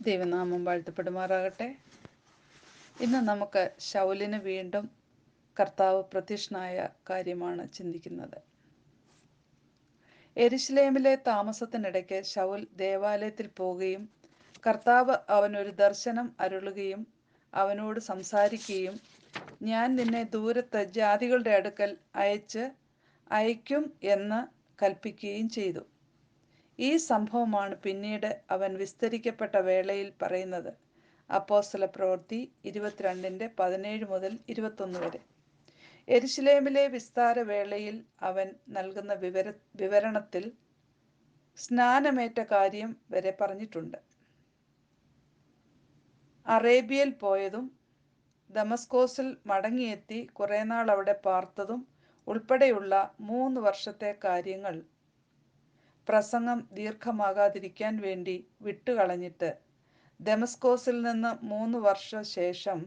ദൈവനാമം വാഴ്ത്തപ്പെടുമാറാകട്ടെ. ഇന്ന് നമുക്ക് ശൗലിന് വീണ്ടും കർത്താവ് പ്രത്യക്ഷനായ കാര്യമാണ് ചിന്തിക്കുന്നത്. എരിശിലേമിലെ താമസത്തിനിടയ്ക്ക് ശൗൽ ദേവാലയത്തിൽ പോവുകയും കർത്താവ് അവനൊരു ദർശനം അരുളുകയും അവനോട് സംസാരിക്കുകയും ഞാൻ നിന്നെ ദൂരത്ത് ജാതികളുടെ അടുക്കൽ അയച്ച് അയക്കും എന്ന് കൽപ്പിക്കുകയും ചെയ്തു. ഈ സംഭവമാണ് പിന്നീട് അവൻ വിസ്തരിക്കപ്പെട്ട വേളയിൽ പറയുന്നത്. അപ്പോസ്തല പ്രവൃത്തി ഇരുപത്തിരണ്ടിന്റെ പതിനേഴ് മുതൽ ഇരുപത്തൊന്ന് വരെ. എരിശിലേമിലെ വിസ്താര വേളയിൽ അവൻ നൽകുന്ന വിവര വിവരണത്തിൽ സ്നാനമേറ്റ കാര്യം വരെ പറഞ്ഞിട്ടുണ്ട്. അറേബ്യയിൽ പോയതും ദമസ്കോസിൽ മടങ്ങിയെത്തി കുറേ നാൾ അവിടെ പാർത്തതും ഉൾപ്പെടെയുള്ള മൂന്ന് വർഷത്തെ കാര്യങ്ങൾ പ്രസംഗം ദീർഘമാകാതിരിക്കാൻ വേണ്ടി വിട്ടുകളഞ്ഞിട്ട് ദമസ്കോസിൽ നിന്ന് മൂന്ന് വർഷ ശേഷം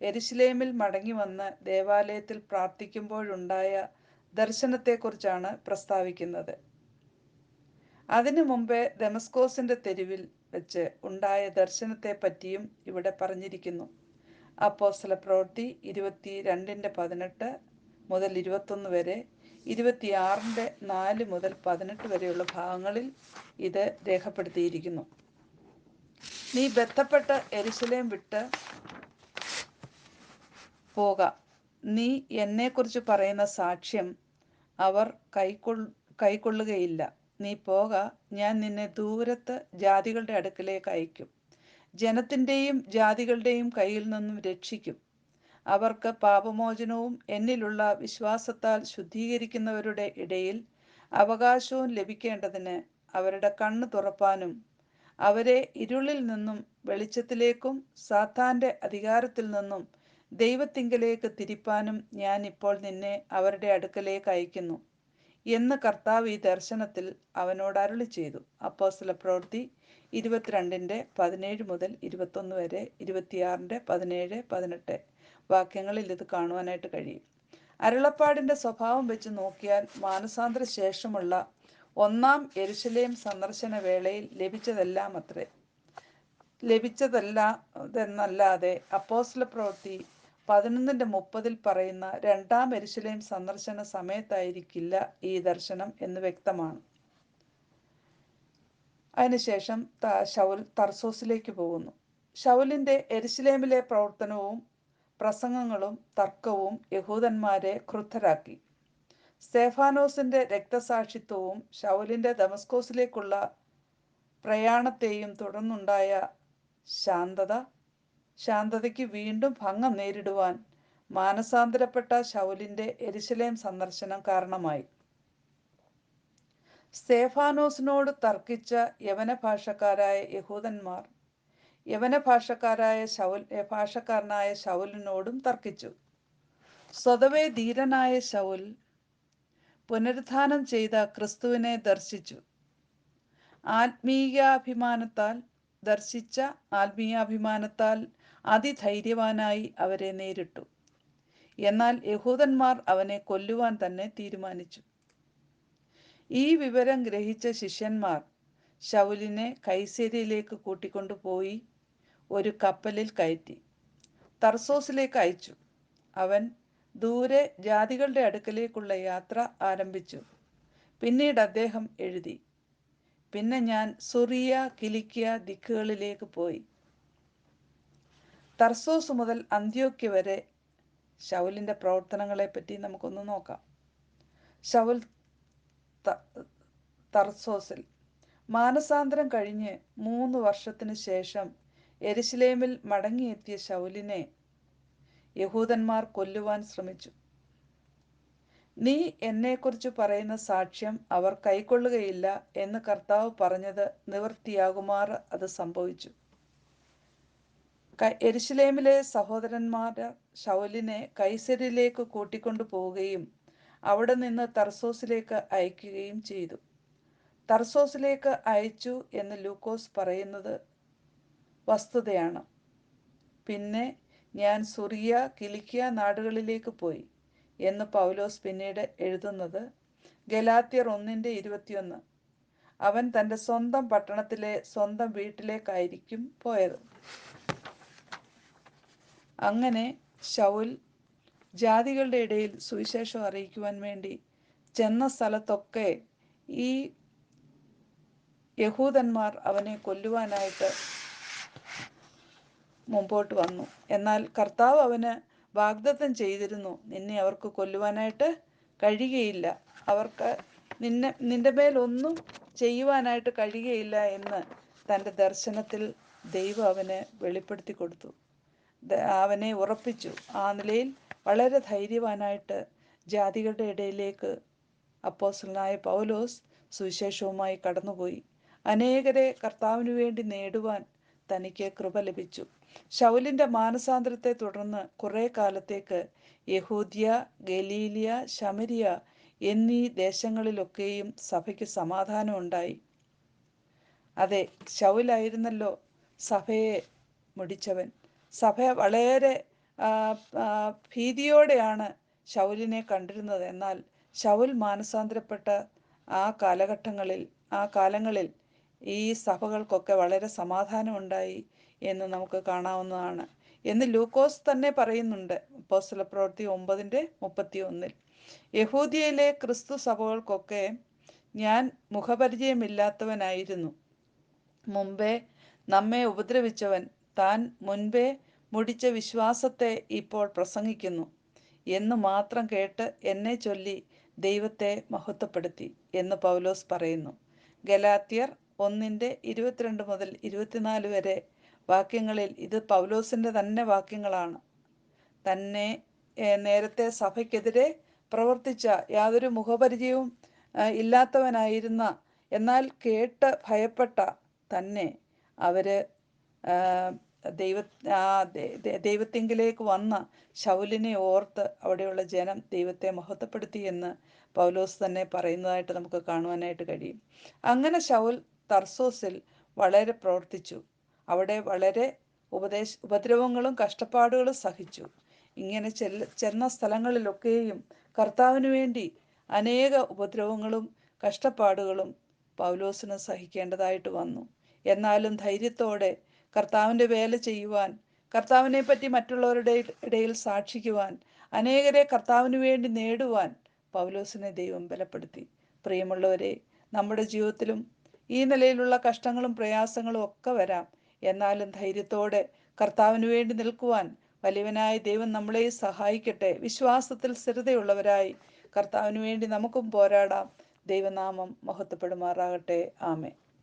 എരിശിലേമിൽ മടങ്ങി വന്ന് ദേവാലയത്തിൽ പ്രാർത്ഥിക്കുമ്പോഴുണ്ടായ ദർശനത്തെക്കുറിച്ചാണ് പ്രസ്താവിക്കുന്നത്. അതിനു മുമ്പേ ദമസ്കോസിന്റെ തെരുവിൽ വെച്ച് ഉണ്ടായ ദർശനത്തെ പറ്റിയും ഇവിടെ പറഞ്ഞിരിക്കുന്നു. അപ്പോസ്തല പ്രവൃത്തി ഇരുപത്തി രണ്ടിന്റെ പതിനെട്ട് മുതൽ ഇരുപത്തൊന്ന് വരെ ഇരുപത്തിയാറിന്റെ നാല് മുതൽ പതിനെട്ട് വരെയുള്ള ഭാഗങ്ങളിൽ ഇത് രേഖപ്പെടുത്തിയിരിക്കുന്നു. നീ ബന്ധപ്പെട്ട് എരിശിലേം വിട്ട് പോക. നീ എന്നെക്കുറിച്ച് പറയുന്ന സാക്ഷ്യം അവർ കൈക്കൊൾ കൈക്കൊള്ളുകയില്ല. നീ പോക. ഞാൻ നിന്നെ ദൂരത്ത് ജാതികളുടെ അടുക്കലേക്ക് അയക്കും. ജനത്തിന്റെയും ജാതികളുടെയും കയ്യിൽ നിന്നും രക്ഷിക്കും. അവർക്ക് പാപമോചനവും എന്നിലുള്ള വിശ്വാസത്താൽ ശുദ്ധീകരിക്കുന്നവരുടെ ഇടയിൽ അവകാശവും ലഭിക്കേണ്ടതിന് അവരുടെ കണ്ണ് തുറപ്പാനും അവരെ ഇരുളിൽ നിന്നും വെളിച്ചത്തിലേക്കും സാത്താന്റെ അധികാരത്തിൽ നിന്നും ദൈവത്തിങ്കലേക്ക് തിരിപ്പാനും ഞാൻ ഇപ്പോൾ നിന്നെ അവരുടെ അടുക്കലേക്ക് അയക്കുന്നു എന്ന് കർത്താവ് ഈ ദർശനത്തിൽ അവനോട് അരുളി ചെയ്തു. അപ്പോസ്തല പ്രവൃത്തി ഇരുപത്തിരണ്ടിന്റെ പതിനേഴ് മുതൽ ഇരുപത്തൊന്ന് വരെ ഇരുപത്തിയാറിന്റെ പതിനേഴ് പതിനെട്ട്. വാക്യങ്ങളിൽ ഇത് കാണുവാനായിട്ട് കഴിയും. അരുളപ്പാടിന്റെ സ്വഭാവം വെച്ച് നോക്കിയാൽ മാനസാന്തര ശേഷമുള്ള ഒന്നാം എരുശലേം സന്ദർശന വേളയിൽ ലഭിച്ചതെല്ലാം അത്രേ ലഭിച്ചതല്ല എന്നല്ലാതെ അപ്പോസ്ല പ്രവൃത്തി പതിനൊന്നിന്റെ മുപ്പതിൽ പറയുന്ന രണ്ടാം എരുശലേം സന്ദർശന സമയത്തായിരിക്കില്ല ഈ ദർശനം എന്ന് വ്യക്തമാണ്. അതിനുശേഷം ഷൗൽ തർസോസിലേക്ക് പോകുന്നു. ഷൗലിന്റെ എരുശലേമിലെ പ്രവർത്തനവും പ്രസംഗങ്ങളും തർക്കവും യഹൂദന്മാരെ ക്രുദ്ധരാക്കി. സ്തേഫാനോസിന്റെ രക്തസാക്ഷിത്വവും ഷൗലിന്റെ ദമസ്കോസിലേക്കുള്ള പ്രയാണത്തെയും തുടർന്നുണ്ടായ ശാന്തത ശാന്തതയ്ക്ക് വീണ്ടും ഭംഗം നേരിടുവാൻ മാനസാന്തരപ്പെട്ട ഷൗലിന്റെ എരുശലേം സന്ദർശനം കാരണമായി. സ്തേഫാനോസിനോട് തർക്കിച്ച യവന ഭാഷക്കാരായ യഹൂദന്മാർ യവന ഭാഷക്കാരായ ശൗൽ ഭാഷക്കാരനായ ശൗലിനോടും തർക്കിച്ചു. സ്വതവേ ധീരനായ ശൗൽ പുനരുത്ഥാനം ചെയ്ത ക്രിസ്തുവിനെ ദർശിച്ചു. ആത്മീയാഭിമാനത്താൽ ദർശിച്ച ആത്മീയാഭിമാനത്താൽ അതിധൈര്യവാനായി അവരെ നേരിട്ടു. എന്നാൽ യഹൂദന്മാർ അവനെ കൊല്ലുവാൻ തന്നെ തീരുമാനിച്ചു. ഈ വിവരം ഗ്രഹിച്ച ശിഷ്യന്മാർ ശൗലിനെ കൈസേരിയിലേക്ക് കൂട്ടിക്കൊണ്ടുപോയി ഒരു കപ്പലിൽ കയറ്റി. തർസോസിലേക്ക് അയച്ചു. അവൻ ദൂരെ ജാതികളുടെ അടുക്കലേക്കുള്ള യാത്ര ആരംഭിച്ചു. പിന്നീട് അദ്ദേഹം എഴുതി. പിന്നെ ഞാൻ സുറിയ കിലിക്കിയ ദിക്കുകളിലേക്ക് പോയി. തർസോസ് മുതൽ അന്ത്യോക്യ വരെ ഷൗലിന്റെ പ്രവർത്തനങ്ങളെ പറ്റി നമുക്കൊന്ന് നോക്കാം. ഷൗൽ തർസോസിൽ മാനസാന്തരം കഴിഞ്ഞ് മൂന്ന് വർഷത്തിന് ശേഷം എരുശലേമിൽ മടങ്ങിയെത്തിയ ശൗലിനെ യഹൂദന്മാർ കൊല്ലുവാൻ ശ്രമിച്ചു. നീ എന്നെക്കുറിച്ച് പറയുന്ന സാക്ഷ്യം അവർ കൈക്കൊള്ളുകയില്ല എന്ന് കർത്താവ് പറഞ്ഞത് നിവൃത്തിയാകുമാർ അത് സംഭവിച്ചു. എരിശിലേമിലെ സഹോദരന്മാർ ഷൗലിനെ കൈസരിലേക്ക് കൂട്ടിക്കൊണ്ടു പോവുകയും അവിടെ നിന്ന് തർസോസിലേക്ക് അയക്കുകയും ചെയ്തു. തർസോസിലേക്ക് അയച്ചു എന്ന് ലൂക്കോസ് പറയുന്നത് വസ്തുതയാണ്. പിന്നെ ഞാൻ സുറിയ കിലിക്കിയ നാടുകളിലേക്ക് പോയി എന്ന് പൗലോസ് പിന്നീട് എഴുതുന്നത് ഗലാത്യർ ഒന്നിന്റെ ഇരുപത്തിയൊന്ന്. അവൻ തന്റെ സ്വന്തം പട്ടണത്തിലെ സ്വന്തം വീട്ടിലേക്കായിരിക്കും പോയത്. അങ്ങനെ ശൗൽ ജാതികളുടെ ഇടയിൽ സുവിശേഷം അറിയിക്കുവാൻ വേണ്ടി ചെന്ന സ്ഥലത്തൊക്കെ ഈ യഹൂദന്മാർ അവനെ കൊല്ലുവാനായിട്ട് മുമ്പോട്ട് വന്നു. എന്നാൽ കർത്താവ് അവന് വാഗ്ദത്തം ചെയ്തിരുന്നു നിന്നെ അവർക്ക് കൊല്ലുവാനായിട്ട് കഴിയുകയില്ല. അവർക്ക് നിന്നെ നിന്റെ മേലൊന്നും ചെയ്യുവാനായിട്ട് കഴിയുകയില്ല എന്ന് തന്റെ ദർശനത്തിൽ ദൈവം അവന് വെളിപ്പെടുത്തി കൊടുത്തു. അവനെ ഉറപ്പിച്ചു. ആ നിലയിൽ വളരെ ധൈര്യവാനായിട്ട് ജാതികളുടെ ഇടയിലേക്ക് അപ്പോസലനായ പൗലോസ് സുവിശേഷവുമായി കടന്നുപോയി. അനേകരെ കർത്താവിനു വേണ്ടി നേടുവാൻ തനിക്ക് കൃപ ലഭിച്ചു. ശൗലിന്റെ മാനസാന്തരത്തെ തുടർന്ന് കുറെ കാലത്തേക്ക് യഹൂദിയ ഗലീലിയ ശമരിയ എന്നീ ദേശങ്ങളിലൊക്കെയും സഭയ്ക്ക് സമാധാനം ഉണ്ടായി. അതെ ശൗലായിരുന്നല്ലോ സഭയെ മുടിച്ചവൻ. സഭ വളരെ ഭീതിയോടെയാണ് ശൗലിനെ കണ്ടിരുന്നത്. എന്നാൽ ശൗൽ മാനസാന്തരപ്പെട്ട ആ കാലഘട്ടങ്ങളിൽ ആ കാലങ്ങളിൽ ഈ സഭകൾക്കൊക്കെ വളരെ സമാധാനമുണ്ടായി എന്ന് നമുക്ക് കാണാവുന്നതാണ്. എന്ന് ലൂക്കോസ് തന്നെ പറയുന്നുണ്ട് പോസ്റ്റല പ്രവൃത്തി ഒമ്പതിന്റെ മുപ്പത്തി ഒന്നിൽ യഹൂദിയയിലെ ക്രിസ്തു സഭകൾക്കൊക്കെ ഞാൻ മുഖപരിചയമില്ലാത്തവനായിരുന്നു. മുമ്പേ നമ്മെ ഉപദ്രവിച്ചവൻ താൻ മുൻപേ മുടിച്ച വിശ്വാസത്തെ ഇപ്പോൾ പ്രസംഗിക്കുന്നു. എന്ന് മാത്രം കേട്ട് എന്നെ ചൊല്ലി ദൈവത്തെ മഹത്വപ്പെടുത്തി എന്ന് പൗലോസ് പറയുന്നു. ഗലാത്യർ ഒന്നിന്റെ ഇരുപത്തിരണ്ട് മുതൽ ഇരുപത്തിനാല് വരെ വാക്യങ്ങളിൽ ഇത് പൗലോസിന്റെ തന്നെ വാക്യങ്ങളാണ്. തന്നെ നേരത്തെ സഭയ്ക്കെതിരെ പ്രവർത്തിച്ച യാതൊരു മുഖപരിചയവും ഇല്ലാത്തവനായിരുന്ന എന്നാൽ കേട്ട് ഭയപ്പെട്ട തന്നെ അവർ ദൈവ ദൈവത്തിങ്കിലേക്ക് വന്ന ശൗലിനെ ഓർത്ത് അവിടെയുള്ള ജനം ദൈവത്തെ മഹത്വപ്പെടുത്തി എന്ന് പൗലോസ് തന്നെ പറയുന്നതായിട്ട് നമുക്ക് കാണുവാനായിട്ട് കഴിയും. അങ്ങനെ ശൗൽ തർസോസിൽ വളരെ പ്രവർത്തിച്ചു. അവിടെ വളരെ ഉപദേശ ഉപദ്രവങ്ങളും കഷ്ടപ്പാടുകളും സഹിച്ചു. ഇങ്ങനെ ചെല്ല ചെന്ന സ്ഥലങ്ങളിലൊക്കെയും കർത്താവിന് വേണ്ടി അനേക ഉപദ്രവങ്ങളും കഷ്ടപ്പാടുകളും പൗലോസിന് സഹിക്കേണ്ടതായിട്ട് വന്നു. എന്നാലും ധൈര്യത്തോടെ കർത്താവിന്റെ വേല ചെയ്യുവാൻ കർത്താവിനെ പറ്റി മറ്റുള്ളവരുടെ ഇടയിൽ സാക്ഷിക്കുവാൻ അനേകരെ കർത്താവിന് വേണ്ടി നേടുവാൻ പൗലോസിനെ ദൈവം ബലപ്പെടുത്തി. പ്രിയമുള്ളവരെ നമ്മുടെ ജീവിതത്തിലും ഈ നിലയിലുള്ള കഷ്ടങ്ങളും പ്രയാസങ്ങളും ഒക്കെ വരാം. എന്നാലും ധൈര്യത്തോടെ കർത്താവിന് വേണ്ടി നിൽക്കുവാൻ വലിയവനായ ദൈവം നമ്മളെ സഹായിക്കട്ടെ. വിശ്വാസത്തിൽ സ്ഥിരതയുള്ളവരായി കർത്താവിന് വേണ്ടി നമുക്കും പോരാടാം. ദൈവനാമം മഹത്വപ്പെടുമാറാകട്ടെ. ആമേ